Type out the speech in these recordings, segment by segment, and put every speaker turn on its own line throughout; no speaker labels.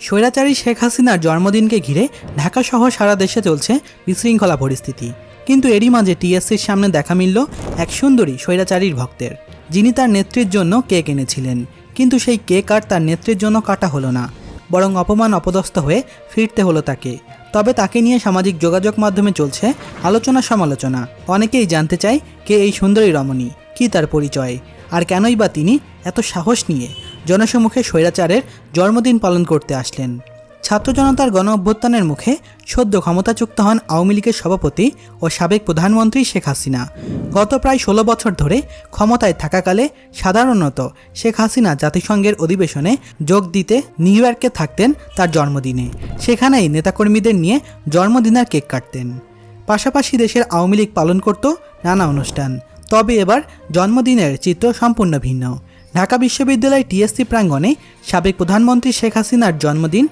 স্বৈরাচারী শেখ হাসিনার জন্মদিনকে ঘিরে ঢাকা সহ সারা দেশে চলছে বিশৃঙ্খলা পরিস্থিতি। কিন্তু এরই মাঝে টিএসসির সামনে দেখা মিলল এক সুন্দরী স্বৈরাচারীর ভক্তের। যিনি তার নেত্রীর জন্য কেক এনেছিলেন। কিন্তু সেই কেক আর তার নেত্রীর জন্য কাটা হলো না। বরং অপমান অপদস্থ হয়ে ফিরতে হলো তাকে। তবে তাকে নিয়ে সামাজিক যোগাযোগ মাধ্যমে চলছে আলোচনা সমালোচনা। অনেকেই জানতে চায় কে এই সুন্দরী রমণী, কী তার পরিচয়, আর কেনই বা তিনি এত সাহস নিয়ে জনসমুখে স্বৈরাচারের জন্মদিন পালন করতে আসলেন। ছাত্র জনতার গণ অভ্যুত্থানের মুখে সদ্য ক্ষমতাযুক্ত হন আওয়ামী লীগের সভাপতি ও সাবেক প্রধানমন্ত্রী শেখ হাসিনা। গত প্রায় ষোলো বছর ধরে ক্ষমতায় থাকাকালে সাধারণত শেখ হাসিনা জাতিসংঘের অধিবেশনে যোগ দিতে নিউ ইয়র্কে থাকতেন তার জন্মদিনে। সেখানেই নেতাকর্মীদের নিয়ে জন্মদিনের কেক কাটতেন। পাশাপাশি দেশের আওয়ামী লীগ পালন করত নানা অনুষ্ঠান। তবে এবার জন্মদিনের চিত্র সম্পূর্ণ ভিন্ন। ঢাকা বিশ্ববিদ্যালয় টিএসসি প্রাঙ্গণে সাবেক প্রধানমন্ত্রী শেখ হাসিনার জন্মদিন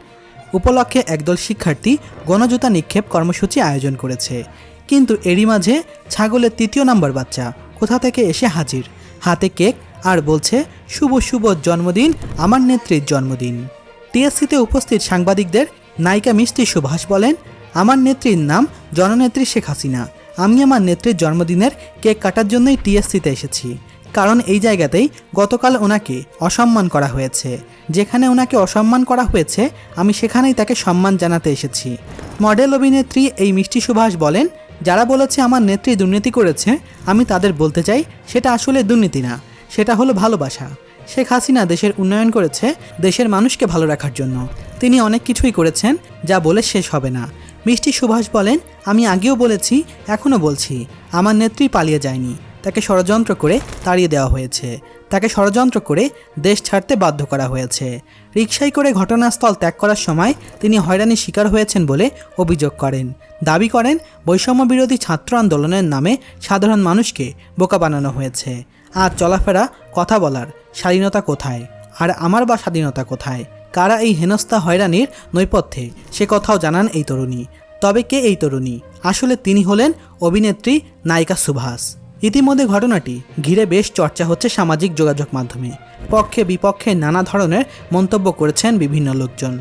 উপলক্ষে একদল শিক্ষার্থী গণজোতা নিক্ষেপ কর্মসূচি আয়োজন করেছে। কিন্তু এরই মাঝে ছাগলের তৃতীয় নম্বর বাচ্চা কোথা থেকে এসে হাজির? হাতে কেক আর বলছে, শুভ শুভ জন্মদিন, আমার নেত্রীর জন্মদিন। টিএসসিতে উপস্থিত সাংবাদিকদের নায়িকা মিষ্টি সুভাষ বলেন, আমার নেত্রীর নাম জননেত্রী শেখ হাসিনা। আমি আমার নেত্রীর জন্মদিনের কেক কাটার জন্যই টিএসসিতে এসেছি। কারণ এই জায়গাতেই গতকাল ওনাকে অসম্মান করা হয়েছে। যেখানে ওনাকে অসম্মান করা হয়েছে, আমি সেখানেই তাকে সম্মান জানাতে এসেছি। মডেল অভিনেত্রী এই মিষ্টি সুভাষ বলেন, যারা বলেছে আমার নেত্রী দুর্নীতি করেছে, আমি তাদের বলতে চাই, সেটা আসলে দুর্নীতি না, সেটা হলো ভালোবাসা। শেখ হাসিনা দেশের উন্নয়ন করেছে, দেশের মানুষকে ভালো রাখার জন্য। তিনি অনেক কিছুই করেছেন, যা বলে শেষ হবে না। মিষ্টি সুভাষ বলেন, আমি আগেও বলেছি, এখনও বলছি, আমার নেত্রী পালিয়ে যায়নি। তাকে ষড়যন্ত্র করে তাড়িয়ে দেওয়া হয়েছে। তাকে ষড়যন্ত্র করে দেশ ছাড়তে বাধ্য করা হয়েছে। রিকশায় করে ঘটনাস্থল ত্যাগ করার সময় তিনি হয়রানির শিকার হয়েছেন বলে অভিযোগ করেন। দাবি করেন, বৈষম্য বিরোধী ছাত্র আন্দোলনের নামে সাধারণ মানুষকে বোকা বানানো হয়েছে। আর চলাফেরা, কথা বলার স্বাধীনতা কোথায়? আর আমার বা স্বাধীনতা কোথায়? কারা এই হেনস্থা হয়রানির নৈপথ্যে? সে কথাও জানান এই তরুণী। তবে কে এই তরুণী? আসলে তিনি হলেন অভিনেত্রী নায়িকা সুভাষ। ইতিমধ্যে ঘটনাটি ঘিরে বেশ চর্চা হচ্ছে সামাজিক যোগাযোগ মাধ্যমে। পক্ষে বিপক্ষে নানা ধরনের মন্তব্য করেছেন বিভিন্ন লোকজন।